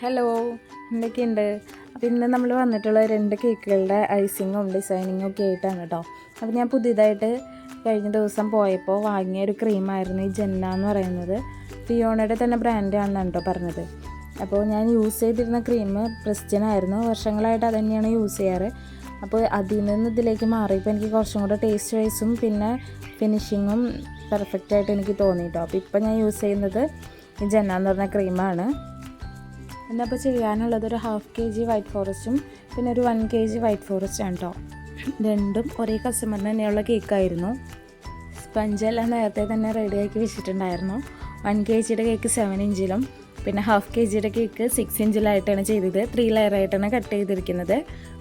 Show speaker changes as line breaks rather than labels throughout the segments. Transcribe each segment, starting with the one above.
Hello എന്തൊക്കെയുണ്ട്? അപ്പോൾ ഇന്ന് നമ്മൾ വന്നിട്ടുള്ള രണ്ട് കേക്കുകളുടെ ഐസിങ്ങും ഡിസൈനിങ്ങും ഒക്കെ ആയിട്ടാണ് കേട്ടോ അപ്പോൾ ഞാൻ പുതിയതായിട്ട് കഴിഞ്ഞ ദിവസം പോയപ്പോൾ വാങ്ങിയ ഒരു ക്രീമായിരുന്നു ഈ ജെന്ന എന്ന് പറയുന്നത്. ഫിയോണയുടെ തന്നെ ബ്രാൻഡാണെന്നാണ് കേട്ടോ പറഞ്ഞത്. അപ്പോൾ ഞാൻ യൂസ് ചെയ്തിരുന്ന ക്രീം ക്രിസ്ത്യനായിരുന്നു വർഷങ്ങളായിട്ട് അത് തന്നെയാണ് യൂസ് ചെയ്യാറ്. അപ്പോൾ അതിൽ നിന്ന് ഇതിലേക്ക് മാറിയപ്പോൾ എനിക്ക് കുറച്ചും കൂടെ ടേസ്റ്റ് വൈസും പിന്നെ ഫിനിഷിങ്ങും പെർഫെക്റ്റായിട്ട് എനിക്ക് തോന്നി കേട്ടോ അപ്പോൾ ഇപ്പം ഞാൻ യൂസ് ചെയ്യുന്നത് ഈ ജെന്ന എന്ന് പറഞ്ഞ ക്രീമാണ് എന്നപ്പോൾ ചെയ്യാനുള്ളത്? ഒരു ഹാഫ് കെ ജി വൈറ്റ് ഫോറസ്റ്റും പിന്നെ ഒരു one K G white forest ആണ് കേട്ടോ രണ്ടും ഒരേ കസ്റ്റമറിന് തന്നെയുള്ള കേക്കായിരുന്നു സ്പഞ്ചെല്ലാം നേരത്തെ തന്നെ റെഡിയാക്കി വെച്ചിട്ടുണ്ടായിരുന്നു. വൺ കെ ജിയുടെ കേക്ക് സെവൻ ഇഞ്ചിലും പിന്നെ ഹാഫ് കെ ജിയുടെ കേക്ക് സിക്സ് ഇഞ്ചിലായിട്ടാണ് ചെയ്തത്. ത്രീ ലെയറായിട്ടാണ് കട്ട് ചെയ്തിരിക്കുന്നത്.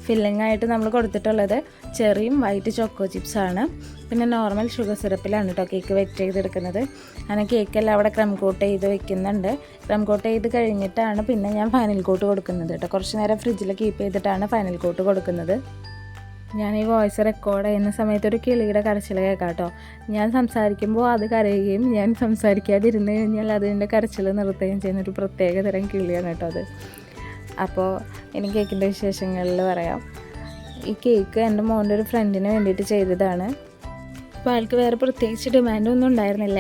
ഫില്ലിംഗ് ആയിട്ട് നമ്മൾ കൊടുത്തിട്ടുള്ളത് ചെറിയും വൈറ്റ് ചോക്കോ ചിപ്സ് ആണ്. പിന്നെ നോർമൽ ഷുഗർ സിറപ്പിലാണ് കേട്ടോ കേക്ക് വെറ്റ് ചെയ്തെടുക്കുന്നത്. അങ്ങനെ കേക്കെല്ലാം അവിടെ ക്രം കോട്ട് ചെയ്ത് വെക്കുന്നുണ്ട്. ക്രം കോട്ട് ചെയ്ത് കഴിഞ്ഞിട്ടാണ് പിന്നെ ഞാൻ ഫൈനൽ കോട്ട് കൊടുക്കുന്നത് കേട്ടോ കുറച്ച് നേരം ഫ്രിഡ്ജിൽ കീപ്പ് ചെയ്തിട്ടാണ് ഫൈനൽ കോട്ട് കൊടുക്കുന്നത്. ഞാൻ ഈ വോയിസ് റെക്കോർഡ് ചെയ്യുന്ന സമയത്ത് ഒരു കിളിയുടെ കരച്ചിൽ കേൾക്കാം കേട്ടോ. ഞാൻ സംസാരിക്കുമ്പോൾ അത് കരയുകയും ഞാൻ സംസാരിക്കാതിരുന്ന് കഴിഞ്ഞാൽ അതിന്റെ കരച്ചിൽ നിർത്തുകയും ചെയ്യുന്ന ഒരു പ്രത്യേക തരം കിളിയാണ് കേട്ടോ അത്. അപ്പോൾ എനിക്ക് കേക്കിന്റെ വിശേഷങ്ങളിൽ പറയാം. ഈ കേക്ക് എന്റെ മോന്റെ ഒരു ഫ്രണ്ടിന് വേണ്ടിയിട്ട് ചെയ്തതാണ്. അപ്പോൾ അയാൾക്ക് വേറെ പ്രത്യേകിച്ച് ഡിമാൻഡൊന്നും ഉണ്ടായിരുന്നില്ല.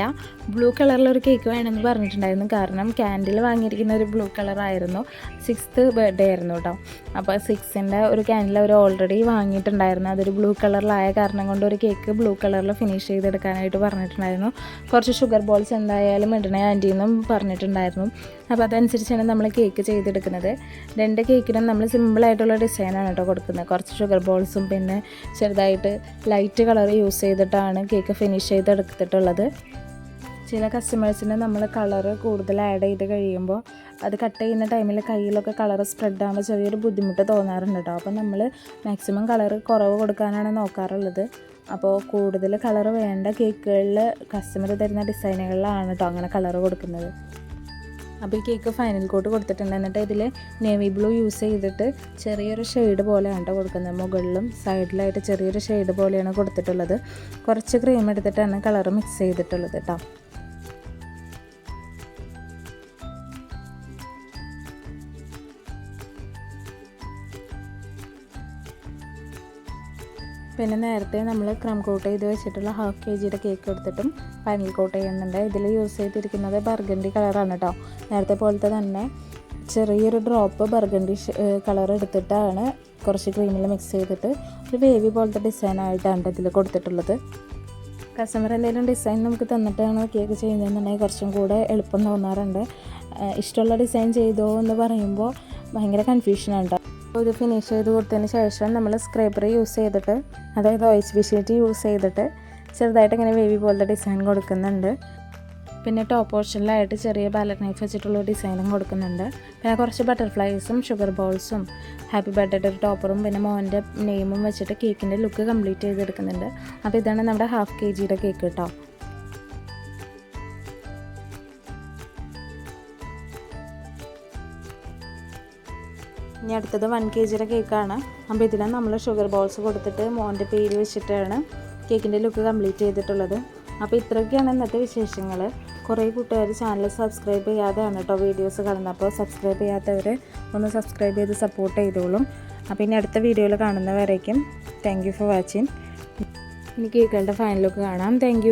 ബ്ലൂ കളറിലൊരു കേക്ക് വേണമെന്ന് പറഞ്ഞിട്ടുണ്ടായിരുന്നു. കാരണം ക്യാൻഡിൽ വാങ്ങിയിരിക്കുന്ന ഒരു ബ്ലൂ കളറായിരുന്നു സിക്സ്ത്ത് ബർത്ത്ഡേ ആയിരുന്നു കേട്ടോ അപ്പോൾ സിക്സിന്റെ ഒരു ക്യാൻഡിൽ അവർ ഓൾറെഡി വാങ്ങിയിട്ടുണ്ടായിരുന്നു. അതൊരു ബ്ലൂ കളറിലായ കാരണം കൊണ്ട് ഒരു കേക്ക് ബ്ലൂ കളറിൽ ഫിനിഷ് ചെയ്തെടുക്കാനായിട്ട് പറഞ്ഞിട്ടുണ്ടായിരുന്നു. കുറച്ച് ഷുഗർ ബോൾസ് എന്തായാലും ഇടണേ ആന്റി എന്നും പറഞ്ഞിട്ടുണ്ടായിരുന്നു. അപ്പോൾ അതനുസരിച്ചാണ് നമ്മൾ കേക്ക് ചെയ്തെടുക്കുന്നത്. രണ്ട് കേക്കിനും നമ്മൾ സിമ്പിളായിട്ടുള്ള ഡിസൈനാണ് കേട്ടോ കൊടുക്കുന്നത്. കുറച്ച് ഷുഗർ ബോൾസും പിന്നെ ചെറുതായിട്ട് ലൈറ്റ് കളർ യൂസ് ചെയ്തിട്ടാണ് കേക്ക് ഫിനിഷ് ചെയ്തെടുത്തിട്ടുള്ളത്. ചില കസ്റ്റമേഴ്സിന് നമ്മൾ കളറ് കൂടുതൽ ആഡ് ചെയ്ത് കഴിയുമ്പോൾ അത് കട്ട് ചെയ്യുന്ന ടൈമിൽ കയ്യിലൊക്കെ കളർ സ്പ്രെഡ് ആകുമ്പോൾ ചെറിയൊരു ബുദ്ധിമുട്ട് തോന്നാറുണ്ട് കേട്ടോ അപ്പോൾ നമ്മൾ മാക്സിമം കളർ കുറവ് കൊടുക്കാനാണ് നോക്കാറുള്ളത്. അപ്പോൾ കൂടുതൽ കളർ വേണ്ട കേക്കുകളിൽ കസ്റ്റമർ തരുന്ന ഡിസൈനുകളിലാണ് കേട്ടോ അങ്ങനെ കളർ കൊടുക്കുന്നത്. അപ്പോൾ ഈ കേക്ക് ഫൈനൽ കോട്ട് കൊടുത്തിട്ടുണ്ട്. എന്നിട്ട് ഇതിൽ നേവി ബ്ലൂ യൂസ് ചെയ്തിട്ട് ചെറിയൊരു ഷെയ്ഡ് പോലെയാണ് കേട്ടോ കൊടുക്കുന്നത്. മുകളിലും സൈഡിലായിട്ട് ചെറിയൊരു ഷെയ്ഡ് പോലെയാണ് കൊടുത്തിട്ടുള്ളത്. കുറച്ച് ക്രീം എടുത്തിട്ടാണ് കളർ മിക്സ് ചെയ്തിട്ടുള്ളത് കേട്ടോ പിന്നെ നേരത്തെ നമ്മൾ ക്രം കോട്ട് ചെയ്ത് വെച്ചിട്ടുള്ള ഹാഫ് കെ ജിയുടെ കേക്ക് എടുത്തിട്ടും ഫൈനൽ കോട്ട് ചെയ്യുന്നുണ്ട്. ഇതിൽ യൂസ് ചെയ്തിരിക്കുന്നത് ബർഗണ്ടി കളറാണ് കേട്ടോ നേരത്തെ പോലത്തെ തന്നെ ചെറിയൊരു ഡ്രോപ്പ് ബർഗണ്ടി കളർ എടുത്തിട്ടാണ് കുറച്ച് ക്രീമിൽ മിക്സ് ചെയ്തിട്ട് ഒരു വേവി പോലത്തെ ഡിസൈൻ ആയിട്ടാണ് ഇതിൽ കൊടുത്തിട്ടുള്ളത്. കസ്റ്റമർ എന്തെങ്കിലും ഡിസൈൻ നമുക്ക് തന്നിട്ടാണ് കേക്ക് ചെയ്യുന്നതെന്നുണ്ടെങ്കിൽ കുറച്ചും കൂടെ എളുപ്പം തോന്നാറുണ്ട്. ഇഷ്ടമുള്ള ഡിസൈൻ ചെയ്തോ എന്ന് പറയുമ്പോൾ ഭയങ്കര കൺഫ്യൂഷനാണ് കേട്ടോ അപ്പോൾ ഇത് ഫിനിഷ് ചെയ്ത് കൊടുത്തതിന് ശേഷം നമ്മൾ സ്ക്രൈബർ യൂസ് ചെയ്തിട്ട് അതായത് ഓയിസ് ബിഷീറ്റ് യൂസ് ചെയ്തിട്ട് ചെറുതായിട്ട് ഇങ്ങനെ വേവി പോലത്തെ ഡിസൈൻ കൊടുക്കുന്നുണ്ട്. പിന്നെ ടോപ്പ് പോർഷനിലായിട്ട് ചെറിയ ബാലറ്റ് നൈഫ് വെച്ചിട്ടുള്ള ഡിസൈനും കൊടുക്കുന്നുണ്ട്. പിന്നെ കുറച്ച് ബട്ടർഫ്ലൈസും ഷുഗർ ബോൾസും ഹാപ്പി ബർത്ത്ഡേ ഒരു ടോപ്പറും പിന്നെ മോന്റെ നെയിമും വെച്ചിട്ട് കേക്കിന്റെ ലുക്ക് കംപ്ലീറ്റ് ചെയ്തെടുക്കുന്നുണ്ട്. അപ്പോൾ ഇതാണ് നമ്മുടെ ഹാഫ് കെ ജിയുടെ കേക്ക് കേട്ടോ ഇനി അടുത്തത് വൺ കെ ജിയുടെ കേക്കാണ് അപ്പോൾ ഇതിന് നമ്മൾ ഷുഗർ ബോൾസ് കൊടുത്തിട്ട് മോന്റെ പേര് വെച്ചിട്ടാണ് കേക്കിന്റെ ലുക്ക് കംപ്ലീറ്റ് ചെയ്തിട്ടുള്ളത്. അപ്പോൾ ഇത്രയൊക്കെയാണ് ഇന്നത്തെ വിശേഷങ്ങൾ കുറേ കൂട്ടുകാർ ചാനൽ സബ്സ്ക്രൈബ് ചെയ്യാതെയാണ് കേട്ടോ വീഡിയോസ് കാണുന്നത്. അപ്പോൾ സബ്സ്ക്രൈബ് ചെയ്യാത്തവർ ഒന്ന് സബ്സ്ക്രൈബ് ചെയ്ത് സപ്പോർട്ട് ചെയ്തോളും. അപ്പോൾ ഇനി അടുത്ത വീഡിയോയിൽ കാണുന്നവരേക്കും താങ്ക് യു ഫോർ വാച്ചിങ് ഇനി കേക്കുകളുടെ ഫൈനൽ ലുക്ക് കാണാം. താങ്ക്